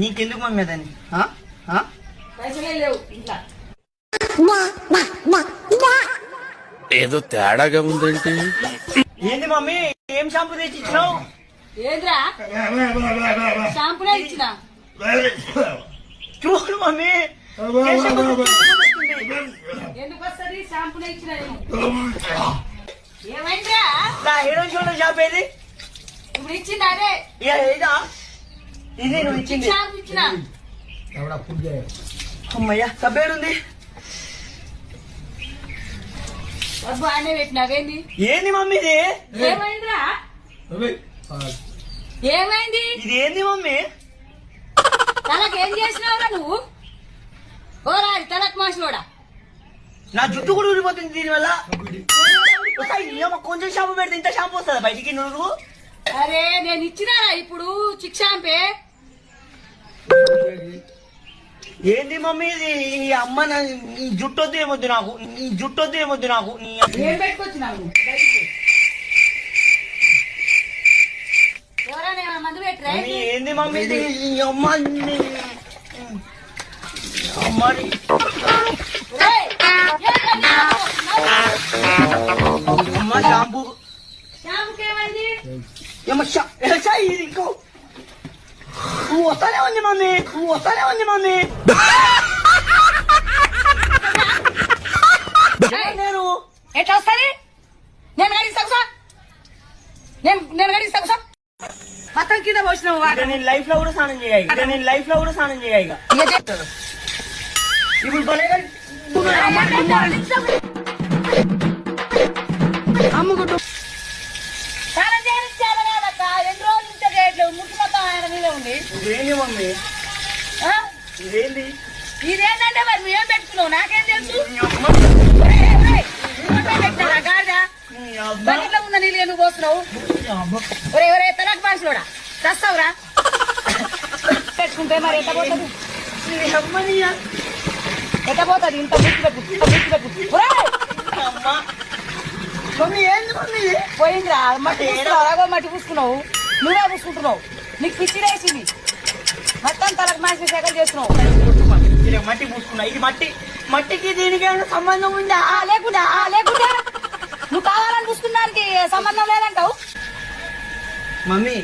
నీకెందుకు మమ్మీ దాన్ని ఆ? ఆ? పైసలే లేవు ఇంట్లో. ఏదో తేడాగా ఉందేంటి? ఏంది మమ్మీ? ఏం షాంపూ తెచ్చి ఇచ్చినావు ఏంద్రా? షాంపూనే ఇచ్చిన? చూడు మమ్మీ. ఎందుకు వస్తుంది? షాంపూనే ఇచ్చిన ఏమైందిరా నా హీరో షోలో షాప్ ఏది? ఇచ్చింది అదే? ఏదా ఇది? నువ్వు ఇచ్చింది. ఇచ్చిన? అమ్మయ్యా సబ్బేడుంది. డబ్బు ఆయనే పెట్టినావేంది ఏంది మమ్మీ ఇది? ఏమైందిరా? ఏమైంది? ఇది ఏంది మమ్మీ? తలకు ఏం చేసినావురా నువ్వు? ఓ రాజు తలకు మాసినోడా? నా జుట్టు కూడా ఊడిపోతుంది దీనివల్ల. కొంచెం షాంపూ పెడితే ఇంత షాంపూ వస్తుందా బయటికి నువ్వు అరే నేను ఇచ్చినారా ఇప్పుడు చిక్ షాంపే ఏంది మమ్మీ ఇది? ఈ అమ్మ నా- ఈ జుట్టు వద్దు ఏమొద్దు నాకు. ఈ జుట్టు వద్దు ఏమొద్దు నాకు. నీ ఏం పెట్టుకొచ్చినావు? బయటికి? ఎవరైనా ఏమైనా మందు పెట్టరా? మమ్మీ, ఏంది మమ్మీ ఇది? ఈ అమ్మ నీ- అమ్మ నీ- ఒరేయ్, ఏమైంది ఏమో షా ఏ షా ఇది ఇంకో నువ్వు వస్తానే ఉంది మమ్మీ నువ్వు వస్తానే ఉంది మమ్మీ నేను ఎట్లా వస్తుంది నేను గడిస్తా కూసా నేను నేను గడిస్తా కూసా మొత్తం కింద పోసినావు ఇక నేను లైఫ్లో కూడా స్నానం చేయ ఇక నేను లైఫ్లో కూడా స్నానం చేయ ఇక ఇప్పుడు భలేగా అమ్ముకుంటూ చాలా మీద ఉంది? ఇదేంది మమ్మీ? ఇదేంది? ఇదేంటంటే మరి నువ్వేం పెట్టుకున్నావు? నాకేం తెలుసు? బకెట్లో ఉన్న నీళ్ళు ఎందుకు పోస్తున్నావు? ఒరే ఒరే తలకు మనుషులోడా? చస్తావురా పెట్టుకుంటే మరి ఎంత పోతుంది? ఎంత పోతుంది? ఇంత ముక్కు పెట్టు ఇంత ముక్కు పెట్టు. మమ్మీ ఏంది మమ్మీ? పోయిందిరా మట్టి పూసుకున్నావు మట్టి పూసుకున్నావు. నువ్వే పూసుకుంటున్నావు నీకు పిచ్చి వేసింది మొత్తం తలకు మాసి సెకలు చేస్తున్నావు. మట్టి పూసుకున్నా ఇది మట్టి మట్టికి దీనికి ఏమైనా సంబంధం ఉందా? ఆ, లేకుండా ఆ, లేకుండా. నువ్వు కావాలని చూసుకున్నానికి సంబంధం లేదంటావు? మమ్మీ.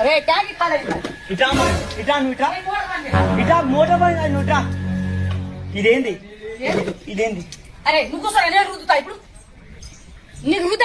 రే ట్యాంక్ కాలేదు ఇటా అమ్మ, ఇటా నువ్వు ఇటా. ఇటా మోటార్ నువ్వు ఇటా. ఇదేంది? ఇదేంది? అరే నువ్వు నేను రుద్దుతా ఇప్పుడు. నీకు రుద్ద